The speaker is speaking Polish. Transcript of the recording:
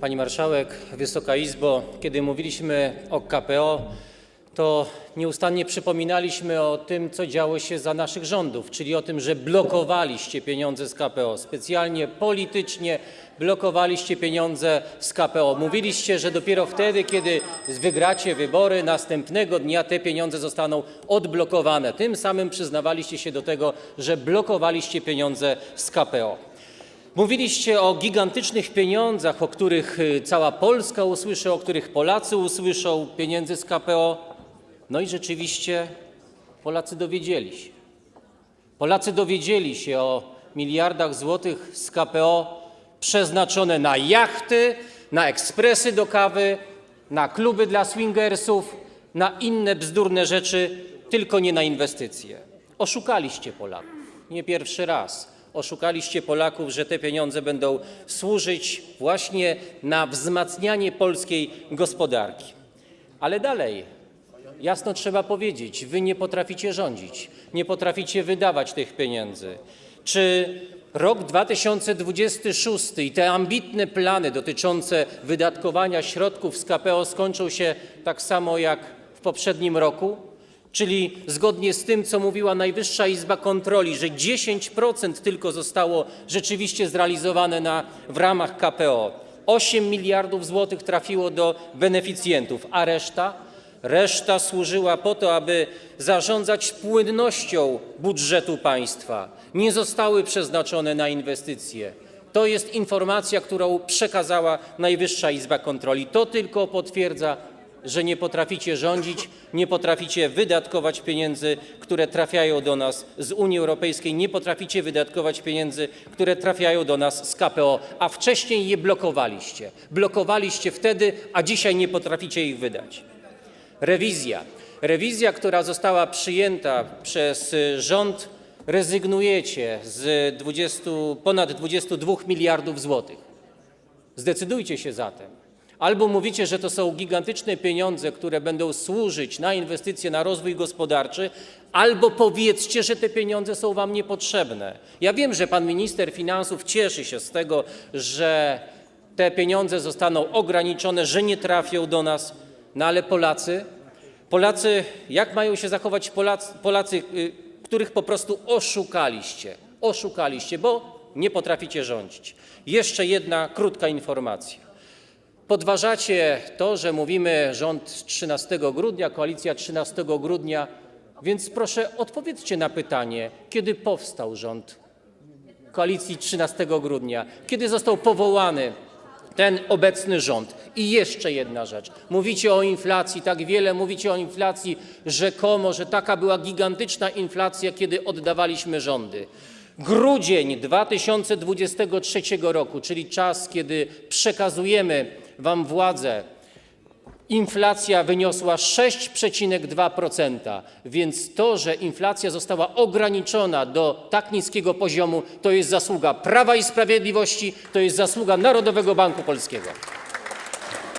Pani Marszałek, Wysoka Izbo, kiedy mówiliśmy o KPO, to nieustannie przypominaliśmy o tym, co działo się za naszych rządów, czyli o tym, że blokowaliście pieniądze z KPO. Specjalnie politycznie blokowaliście pieniądze z KPO. Mówiliście, że dopiero wtedy, kiedy wygracie wybory, następnego dnia te pieniądze zostaną odblokowane. Tym samym przyznawaliście się do tego, że blokowaliście pieniądze z KPO. Mówiliście o gigantycznych pieniądzach, o których y, cała Polska usłyszy, o których Polacy usłyszą, pieniędzy z KPO. No i rzeczywiście Polacy dowiedzieli się. Polacy dowiedzieli się o miliardach złotych z KPO przeznaczone na jachty, na ekspresy do kawy, na kluby dla swingersów, na inne bzdurne rzeczy, tylko nie na inwestycje. Oszukaliście Polaków. Nie pierwszy raz. Oszukaliście Polaków, że te pieniądze będą służyć właśnie na wzmacnianie polskiej gospodarki. Ale dalej, jasno trzeba powiedzieć, wy nie potraficie rządzić, nie potraficie wydawać tych pieniędzy. Czy rok 2026 i te ambitne plany dotyczące wydatkowania środków z KPO skończą się tak samo jak w poprzednim roku? Czyli zgodnie z tym, co mówiła Najwyższa Izba Kontroli, że 10% tylko zostało rzeczywiście zrealizowane w ramach KPO. 8 miliardów złotych trafiło do beneficjentów, a reszta? Reszta służyła po to, aby zarządzać płynnością budżetu państwa. Nie zostały przeznaczone na inwestycje. To jest informacja, którą przekazała Najwyższa Izba Kontroli. To tylko potwierdza, że nie potraficie rządzić, nie potraficie wydatkować pieniędzy, które trafiają do nas z Unii Europejskiej, nie potraficie wydatkować pieniędzy, które trafiają do nas z KPO, a wcześniej je blokowaliście. Blokowaliście wtedy, a dzisiaj nie potraficie ich wydać. Rewizja. Rewizja, która została przyjęta przez rząd, rezygnujecie z 20, ponad 22 miliardów złotych. Zdecydujcie się zatem. Albo mówicie, że to są gigantyczne pieniądze, które będą służyć na inwestycje, na rozwój gospodarczy, albo powiedzcie, że te pieniądze są wam niepotrzebne. Ja wiem, że pan minister finansów cieszy się z tego, że te pieniądze zostaną ograniczone, że nie trafią do nas, no ale Polacy, Polacy, jak mają się zachować Polacy, Polacy których po prostu oszukaliście, oszukaliście, bo nie potraficie rządzić. Jeszcze jedna krótka informacja. Podważacie to, że mówimy rząd 13 grudnia, koalicja 13 grudnia, więc proszę odpowiedzcie na pytanie, kiedy powstał rząd koalicji 13 grudnia, kiedy został powołany ten obecny rząd. I jeszcze jedna rzecz. Mówicie o inflacji, tak wiele mówicie o inflacji, rzekomo, że taka była gigantyczna inflacja, kiedy oddawaliśmy rządy. Grudzień 2023 roku, czyli czas, kiedy przekazujemy Wam władzę, inflacja wyniosła 6,2%, więc to, że inflacja została ograniczona do tak niskiego poziomu, to jest zasługa Prawa i Sprawiedliwości, to jest zasługa Narodowego Banku Polskiego.